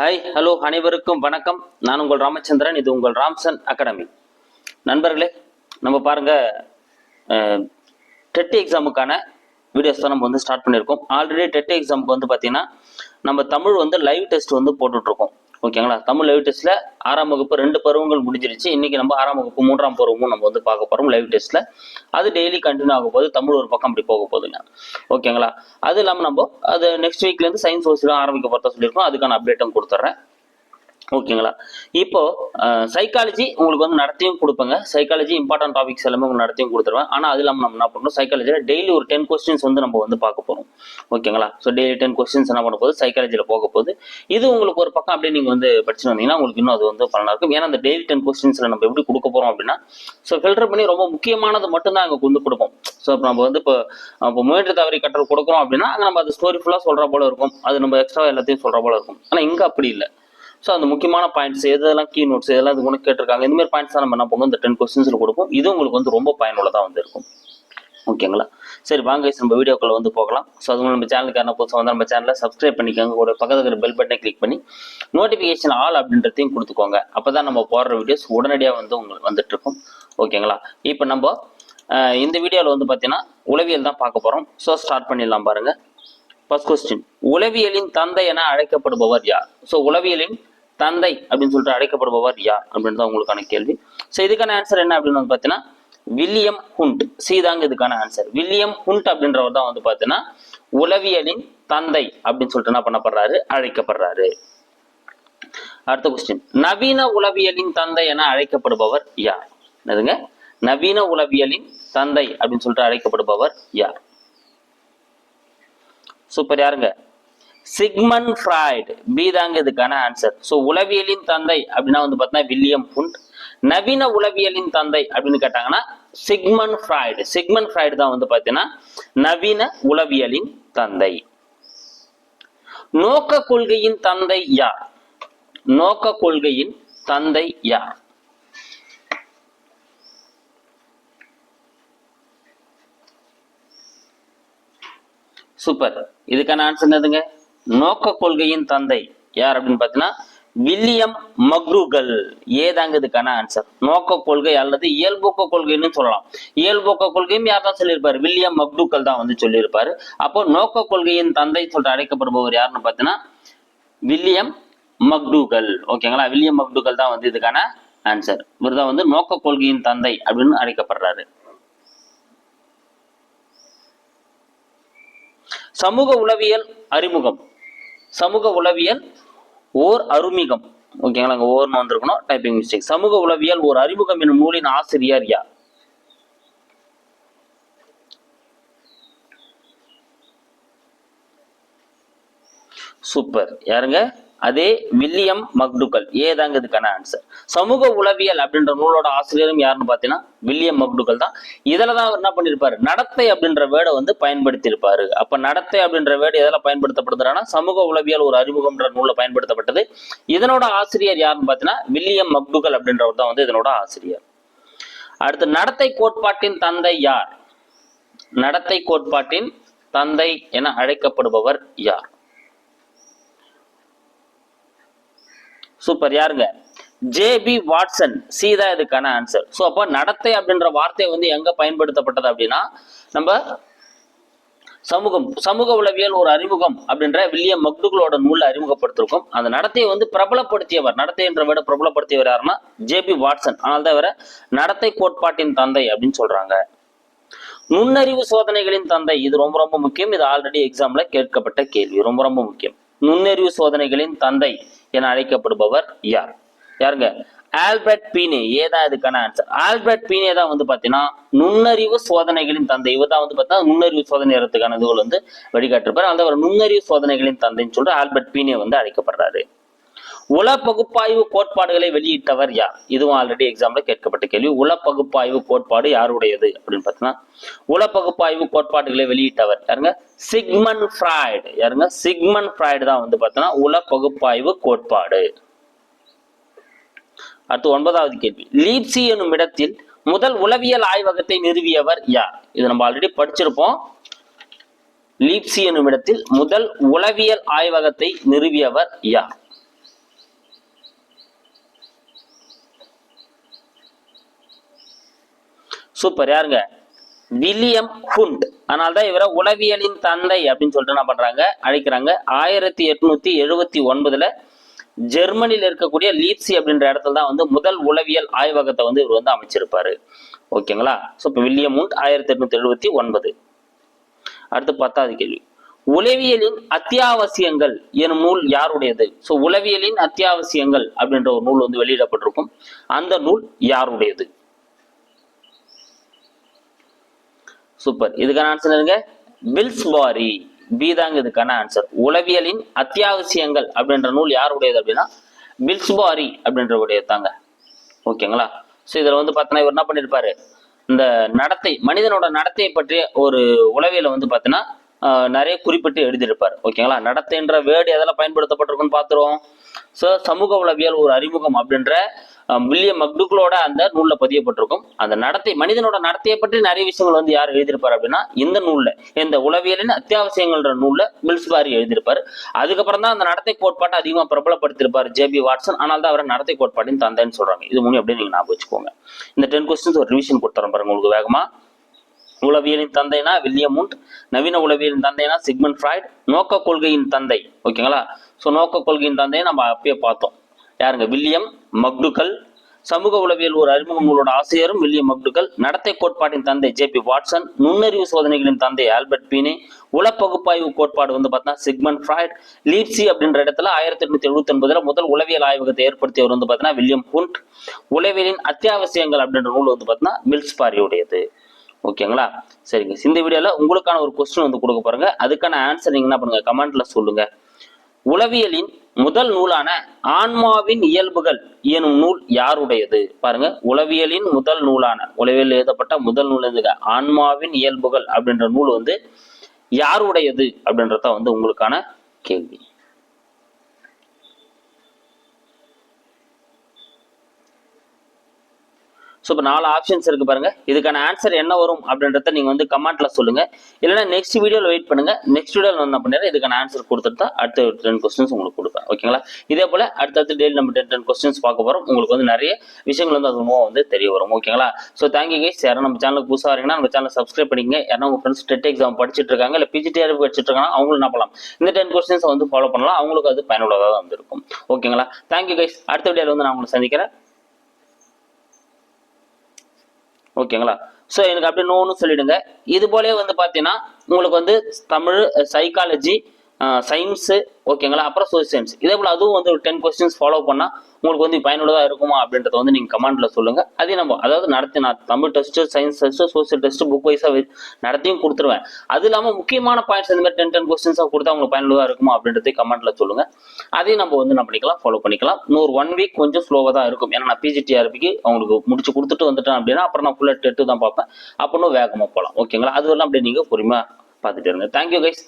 Hi hello அனைவருக்கும் வணக்கம். நான் உங்கள் ராமச்சந்திரன் இது உங்கள் ராம்சன் அகாடமி. நண்பர்களே நம்ம பாருங்க டெட் எக்ஸாமுக்கான வீடியோஸ் தான் நம்ம வந்து ஸ்டார்ட் பண்ணியிருக்கோம். ஆல்ரெடி டெட் எக்ஸாமுக்கு வந்து பார்த்தீங்கன்னா நம்ம தமிழ் வந்து லைவ் டெஸ்ட் வந்து போட்டுட்ருக்கோம். ஓகேங்களா தமிழ் லைவ் டெஸ்ட்டில் ஆறாம் வகுப்பு ரெண்டு பருவங்கள் முடிஞ்சிருச்சு. இன்னைக்கு நம்ம ஆறாம் வகுப்பு மூன்றாம் பருவமும் நம்ம வந்து பார்க்க போகிறோம் லைவ் டெஸ்ட்டில் அது டெய்லி கண்டினியூ ஆக போகுது. தமிழ் ஒரு பக்கம் அப்படி போக போகுதுங்க. ஓகேங்களா அது இல்லாமல் நம்ம அது நெக்ஸ்ட் வீக்லேருந்து சயின்ஸ் சோசியலும் ஆரம்பிக்க போகிறதா சொல்லியிருக்கோம். அதுக்கான அப்டேட்டும் கொடுத்துட்றேன். ஓகேங்களா? இப்போ சைக்காலஜி உங்களுக்கு வந்து நடத்தியும் கொடுப்பேங்க. சைக்காலஜி இம்பார்ட்டன்ட் டாபிக்ஸ் எல்லாமே உங்களுக்கு நடத்தியும் கொடுத்துருவேன். ஆனால் அது இல்லாமல் நம்ம என்ன பண்ணணும்? சைக்காலஜியில் டெய்லி ஒரு டென் கொஸ்டின்ஸ் வந்து நம்ம வந்து பார்க்க போகிறோம் ஓகேங்களா? ஸோ டெய்லி டென் கொஸ்டின்ஸ் என்ன பண்ண போது சைக்காலஜியில் போக போகுது. இது உங்களுக்கு ஒரு பக்கம் அப்படியே நீங்கள் வந்து படிச்சுட்டு வந்தீங்கன்னா உங்களுக்கு இன்னும் அது வந்து பலனாக இருக்கும். ஏன்னா அந்த டெய்லி டென் கொஸ்டின்ஸில் நம்ம எப்படி கொடுக்க போகிறோம் அப்படின்னா ஸோ ஃபில்டர் பண்ணி ரொம்ப முக்கியமானது மட்டும்தான் அங்கே வந்து கொடுப்போம். ஸோ இப்போ நம்ம வந்து இப்போ இப்போ முயற்சி தவறி கற்றல் கொடுக்குறோம் அப்படின்னா அங்கே நம்ம அது ஸ்டோரி ஃபுல்லாக சொல்கிற போல இருக்கும். அது நம்ம எக்ஸ்ட்ரா எல்லாத்தையும் சொல்கிற போல இருக்கும். ஆனால் இங்கே அப்படி இல்லை. ஸோ அந்த முக்கியமான பாயிண்ட்ஸ் எதெல்லாம் கீ நோட்ஸ் இதெல்லாம் இது கூட கேட்டிருக்காங்க இந்த மாதிரி பாயிண்ட்ஸ் தான் நம்ம என்ன பண்ணுவோம்? இந்த டென் கொஸ்டின்ஸில் கொடுப்போம். இது உங்களுக்கு வந்து ரொம்ப பயனுள்ளதாக வந்து இருக்கும். ஓகேங்களா சரி வாங்க நம்ம வீடியோக்குள்ள வந்து போகலாம். ஸோ அது நம்ம நம்ம என்ன புதுசாக வந்து நம்ம சேனலை சப்ஸ்கிரைப் பண்ணிக்கோங்க. ஒரு பக்கத்தில் இருக்கிற பெல் பட்டனை கிளிக் பண்ணி நோட்டிஃபிகேஷன் ஆல் அப்படின்றதையும் கொடுத்துக்கோங்க. அப்போ தான் நம்ம போடுற வீடியோஸ் உடனடியாக வந்து உங்களுக்கு வந்துட்டு இருக்கும். ஓகேங்களா இப்போ நம்ம இந்த வீடியோவில் வந்து பார்த்தீங்கன்னா உளவியல் தான் பார்க்க போகிறோம் ஸோ ஸ்டார்ட் பண்ணிடலாம் பாருங்கள் ஃபர்ஸ்ட் கொஸ்டின் உளவியலின் தந்தை என அழைக்கப்படுபவர் யார்? ஸோ உளவியலின் தந்தை அப்படின்னு சொல்லிட்டு அழைக்கப்படுபவர் யார் அப்படின்னு தான் உங்களுக்கான கேள்வி. ஸோ இதுக்கான ஆன்சர் என்ன அப்படின்னு வந்து பார்த்தீங்கன்னா வில்லியம் ஹுண்ட். சி தாங்க இதுக்கான ஆன்சர் வில்லியம் ஹுண்ட் அப்படின்றவர் தான் வந்து பார்த்தீங்கன்னா உளவியலின் தந்தை அப்படின்னு சொல்லிட்டு என்ன பண்ணப்படுறாரு? அழைக்கப்படுறாரு. அடுத்த கொஸ்டின் நவீன உளவியலின் தந்தை என அழைக்கப்படுபவர் யார்? என்னதுங்க? நவீன உளவியலின் தந்தை அப்படின்னு சொல்லிட்டு அழைக்கப்படுபவர் யார்? சூப்பர் யாருங்க? சிக்மன் ஃப்ராய்டு பி தாங்க இதுக்கான ஆன்சர் ஸோ உளவியலின் தந்தை அப்படின்னா வந்து பார்த்தீங்கன்னா வில்லியம் புண்ட் நவீன உளவியலின் தந்தை அப்படின்னு கேட்டாங்கன்னா சிக்மன் ஃப்ராய்டு சிக்மன் ஃப்ராய்டு தான் வந்து பார்த்தீங்கன்னா நவீன உளவியலின் தந்தை. நோக்க கொள்கையின் தந்தை யார்? நோக்க கொள்கையின் தந்தை யார்? சூப்பர் இதுக்கான ஆன்சர் என்னதுங்க? நோக்க கொள்கையின் தந்தை யார் அப்படின்னு பார்த்தீங்கன்னா வில்லியம் மக்ரூகல். ஏதாங்க இதுக்கான ஆன்சர் நோக்க கொள்கை அல்லது இயல்போக்க கொள்கைன்னு சொல்லலாம். இயல்போக்க கொள்கையும் யார் தான் சொல்லியிருப்பாரு? வில்லியம் மக்ரூகல் தான் வந்து சொல்லியிருப்பாரு. அப்போ நோக்க கொள்கையின் தந்தை சொல்லிட்டு அழைக்கப்படுபவர் யாருன்னு பார்த்தீங்கன்னா வில்லியம் மக்டூகல் ஓகேங்களா வில்லியம் மக்டூகல் தான் வந்து இதுக்கான ஆன்சர் இவர் தான் வந்து நோக்க கொள்கையின் தந்தை அப்படின்னு அழைக்கப்படுறாரு. சமூக உளவியல் அறிமுகம். சமூக உளவியல் ஓர் அருமிகம். ஓகேங்களா அங்கே ஓர்னு வந்திருக்கணும் டைப்பிங் மிஸ்டேக் சமூக உளவியல் ஓர் அறிமுகம் என்னும் நூலின் ஆசிரியர் யார்? சூப்பர். யாருங்க? அதே வில்லியம் மக்டுகல். ஏதாங்க இதுக்கான ஆன்சர் சமூக உளவியல் அப்படின்ற நூலோட ஆசிரியரும் யாருன்னு பார்த்தீங்கன்னா வில்லியம் மக்டுகல் தான். இதுல தான் அவர் என்ன பண்ணியிருப்பாரு நடத்தை அப்படின்ற வேர்டை வந்து பயன்படுத்தியிருப்பாரு. அப்ப நடத்தை அப்படின்ற வேர்டு எதில் பயன்படுத்தப்படுதுன்னா சமூக உளவியல் ஒரு அறிமுகம்ன்ற நூலில் பயன்படுத்தப்பட்டது. இதனோட ஆசிரியர் யாருன்னு பார்த்தீங்கன்னா வில்லியம் மக்டுகல் அப்படின்றவர் தான் வந்து இதனோட ஆசிரியர். அடுத்து நடத்தை கோட்பாட்டின் தந்தை யார்? நடத்தை கோட்பாட்டின் தந்தை என அழைக்கப்படுபவர் யார்? சூப்பர் யாருங்க? ஜேபி வாட்சன் சி தான் இதுக்கான ஆன்சர் ஸோ அப்போ நடத்தை அப்படின்ற வார்த்தை வந்து எங்க பயன்படுத்தப்பட்டது அப்படின்னா நம்ம சமூகம் சமூக உளவியல் ஒரு அறிமுகம் அப்படின்ற வில்லியம் மக்டுகளோட நூலில் அறிமுகப்படுத்திருக்கும். அந்த நடத்தையை வந்து பிரபலப்படுத்தியவர் நடத்தை என்ற விட பிரபலப்படுத்தியவர் யாருன்னா ஜேபி வாட்சன் ஆனால் தான் இவரை நடத்தை கோட்பாட்டின் தந்தை அப்படின்னு சொல்றாங்க. நுண்ணறிவு சோதனைகளின் தந்தை இது ரொம்ப ரொம்ப முக்கியம். இது ஆல்ரெடி எக்ஸாம்ல கேட்கப்பட்ட கேள்வி ரொம்ப ரொம்ப முக்கியம். நுண்ணறிவு சோதனைகளின் தந்தை என அழைக்கப்படுபவர் யார்? யாருங்க? ஆல்பர்ட் பீனே ஏதான் இதுக்கான ஆன்சர் ஆல்பர்ட் பீனே தான் வந்து பாத்தீங்கன்னா நுண்ணறிவு சோதனைகளின் தந்தை. இவர் தான் வந்து பார்த்தீங்கன்னா நுண்ணறிவு சோதனை இடத்துக்கான இதுகள் வந்து வழிகாட்டிருப்பார். அந்த ஒரு நுண்ணறிவு சோதனைகளின் தந்தைன்னு சொல்லிட்டு ஆல்பர்ட் பீனே வந்து அழைக்கப்படுறாரு. உள பகுப்பாய்வு கோட்பாடுகளை வெளியிட்டவர் யார்? இதுவும் ஆல்ரெடி எக்ஸாம்ல கேட்கப்பட்ட கேள்வி. உல பகுப்பாய்வு கோட்பாடு யாருடையது அப்படின்னு பார்த்தீங்கன்னா உல பகுப்பாய்வு கோட்பாடுகளை வெளியிட்டவர் யாருங்க? Sigmund Freud. யாருங்க? சிக்மன் ஃப்ராய்டு தான் வந்து பார்த்தீங்கன்னா உல பகுப்பாய்வு கோட்பாடு. அடுத்து ஒன்பதாவது கேள்வி. லீப்சி என்னும் இடத்தில் முதல் உளவியல் ஆய்வகத்தை நிறுவியவர் யார்? இது நம்ம ஆல்ரெடி படிச்சிருப்போம். லீப்சி என்னும் இடத்தில் முதல் உளவியல் ஆய்வகத்தை நிறுவியவர் யார்? சூப்பர். யாருங்க? William Wundt. அதனால தான் இவரை உளவியலின் தந்தை அப்படின்னு சொல்லிட்டு என்ன பண்றாங்க? அழைக்கிறாங்க. ஆயிரத்தி எட்நூத்தி எழுபத்தி ஒன்பதுல ஜெர்மனியில் இருக்கக்கூடிய லீப்சி அப்படின்ற இடத்துல தான் வந்து முதல் உளவியல் ஆய்வகத்தை வந்து இவர் வந்து அமைச்சிருப்பாரு. ஓகேங்களா? ஸோ இப்போ வில்லியம் ஹுண்ட் ஆயிரத்தி எட்நூத்தி எழுபத்தி ஒன்பது. அடுத்து பத்தாவது கேள்வி. உளவியலின் அத்தியாவசியங்கள் எனும் நூல் யாருடையது? ஸோ உளவியலின் அத்தியாவசியங்கள் அப்படின்ற ஒரு நூல் வந்து வெளியிடப்பட்டிருக்கும். அந்த நூல் யாருடையது? சூப்பர் இதுக்கான ஆன்சர் இருங்க பில்ஸ்பாரி பி தாங்க இதுக்கான ஆன்சர் உளவியலின் அத்தியாவசியங்கள் அப்படின்ற நூல் யாருடையது அப்படின்னா? பில்ஸ்பாரி அப்படின்ற உடையது தாங்க ஓகேங்களா? ஸோ இதில் வந்து பார்த்தீங்கன்னா இவர் என்ன பண்ணியிருப்பாரு இந்த நடத்தை மனிதனோட நடத்தையை பற்றிய ஒரு உளவியலை வந்து பார்த்தீங்கன்னா நிறைய குறிப்பிட்டு எழுதியிருப்பார். ஓகேங்களா? நடத்தைன்ற வேர்டு எதெல்லாம் பயன்படுத்தப்பட்டிருக்குன்னு பார்த்துருவோம் ஸோ சமூக உளவியல் ஒரு அறிமுகம் அப்படின்ற வில்லியம் மக்டுக்களோட அந்த நூலில் பதியப்பட்டிருக்கும். அந்த நடத்தை மனிதனோட நடத்தையை பற்றி நிறைய விஷயங்கள் வந்து யார் எழுதியிருப்பார் அப்படின்னா இந்த நூலில் இந்த உளவியலின் அத்தியாவசியங்கள்ன்ற நூலில் மில்ஸ்பாரி எழுதியிருப்பார். அதுக்கப்புறம் தான் அந்த நடத்தை கோட்பாட்டை அதிகமாக பிரபலப்படுத்திருப்பார் ஜேபி வாட்சன். ஆனால் தான் அவரை நடத்தை கோட்பாட்டின் தந்தைன்னு சொல்றாங்க. இது மூணு அப்படின்னு நீங்க ஞாபகம் வச்சுக்கோங்க. இந்த டென் கொஸ்டின்ஸ் ஒரு ரிவிஷன் கொடுத்துறேன் பாருங்க உங்களுக்கு வேகமா. உளவியலின் தந்தைனா வில்லியம் முண்ட் நவீன உளவியலின் தந்தைனா சிக்மன் ஃப்ராய்ட் நோக்க கொள்கையின் தந்தை. ஓகேங்களா? ஸோ நோக்க கொள்கையின் தந்தையை நம்ம அப்பயே பார்த்தோம். யாருங்க? வில்லியம் மக்டுக்கல் சமூக உளவியல் ஒரு அறிமுக நூலோட ஆசிரியரும் வில்லியம் மக்டுக்கல் நடத்தை கோட்பாட்டின் தந்தை ஜேபி வாட்சன். நுண்ணறிவு சோதனைகளின் தந்தை ஆல்பர்ட் பீனே. உளப்பகுப்பாய்வு கோட்பாடு வந்து பார்த்தா சிக்மன் ஃப்ராய்ட். லீப்சி அப்படின்ற இடத்துல ஆயிரத்தி எட்நூத்தி எழுபத்தி ஒன்பதுல முதல் உளவியல் ஆய்வகத்தை ஏற்படுத்தியவர் வந்து பார்த்தீங்கன்னா வில்லியம் ஹுண்ட். உளவியலின் அத்தியாவசியங்கள் அப்படின்ற நூல் வந்து பார்த்தீங்கன்னா பில்ஸ்பாரியுடையது ஓகேங்களா? சரிங்க. இந்த வீடியோவில் உங்களுக்கான ஒரு கொஸ்டின் வந்து கொடுக்க பாருங்க அதுக்கான ஆன்சர் நீங்கள் என்ன பண்ணுங்க? கமெண்ட்ல சொல்லுங்க. உளவியலின் முதல் நூலான ஆன்மாவின் இயல்புகள் எனும் நூல் யாருடையது? பாருங்க. உளவியலின் முதல் நூலான உளவியல் எழுதப்பட்ட முதல் நூல் எதுங்க ஆன்மாவின் இயல்புகள் அப்படின்ற நூல் வந்து யாருடையது அப்படின்றத வந்து உங்களுக்கான கேள்வி. ஸோ இப்போ நாலு ஆப்ஷன்ஸ் இருக்கு பாருங்க. இதுக்கான ஆன்சர் என்ன வரும் அப்படின்றத நீங்க வந்து கமெண்ட்ல சொல்லுங்க. இல்லைன்னா நெக்ஸ்ட் வீடியோல வெயிட் பண்ணுங்க. நெக்ஸ்ட் வீடியோல வந்து அப்படின்னா இதுக்கான ஆன்சர் கொடுத்துட்டு தான் அடுத்த டென் கொஸ்டின்ஸ் உங்களுக்கு கொடுப்பேன். ஓகேங்களா இதே போல அடுத்தடுத்து டெய்லி நம்ம டென் டென் கொஸ்டின்ஸ் பார்க்க போறோம். உங்களுக்கு வந்து நிறைய விஷயங்கள் வந்து அது மூலம் வந்து தெரிய வரும். ஓகேங்களா ஸோ தேங்க்யூ கைஸ் யாரும் நம்ம சேனலுக்கு புதுசாக வரீங்கன்னா நம்ம சேனல் சப்ஸ்கிரைப் பண்ணிக்கங்க. ஏன்னா உங்க ஃப்ரெண்ட்ஸ் டெட் எக்ஸாம் படிச்சுட்டு இருக்காங்க இல்லை பிஜிடிஆர் படிச்சிட்டு இருக்காங்க அவங்களும் என்ன பண்ணலாம்? இந்த டென் கொஸ்டின்ஸ் வந்து ஃபாலோ பண்ணலாம். அவங்களுக்கு அது பயனுள்ளதாக வந்து இருக்கும் ஓகேங்களா தேங்க்யூ கைஸ் அடுத்த வீடியோவில் வந்து நான் உங்களை சந்திக்கிறேன். ஓகேங்களா? ஸோ எனக்கு அப்படியே நோன்னு சொல்லிடுங்க. இது போலே வந்து பார்த்தீங்கன்னா உங்களுக்கு வந்து தமிழ் சைக்காலஜி சயின்ஸு ஓகேங்களா அப்புறம் சோசியல் சயின்ஸ் இதே போல் அதுவும் வந்து ஒரு டென் கொஸ்டின்ஸ் ஃபாலோ பண்ணால் உங்களுக்கு வந்து பயனுள்ளதாக இருக்குமா அப்படின்றத வந்து நீங்கள் கமெண்டில் சொல்லுங்கள் அதே நம்ம அதாவது நடத்தி நான் Tamil test science test social test book வைஸாக நடத்தியும் கொடுத்துருவேன். அது இல்லாமல் முக்கியமான பாயிண்ட்ஸ் இந்த மாதிரி டென் டென் கொஸ்டின்ஸாக கொடுத்தா உங்களுக்கு பயனுள்ளதாக இருக்குமா அப்படின்றதையும் கமெண்ட்டில் சொல்லுங்கள் அதையும் நம்ம வந்து என்ன பண்ணிக்கலாம் ஃபாலோ பண்ணிக்கலாம். இன்னொரு ஒன் வீக் கொஞ்சம் ஸ்லோவாக தான் இருக்கும். ஏன்னா நான் பிஜிடிஆர்பிக்கு அவங்களுக்கு முடிச்சு கொடுத்துட்டு வந்துட்டேன் அப்படின்னா அப்புறம் நான் ஃபுல்லாக டெட்டு தான் பார்ப்பேன். அப்போ இன்னும் வேகமாக போகலாம். ஓகேங்களா அது வரலாம் அப்படியே நீங்கள் பொறுமையாக பார்த்துட்டு இருங்க. Thank you guys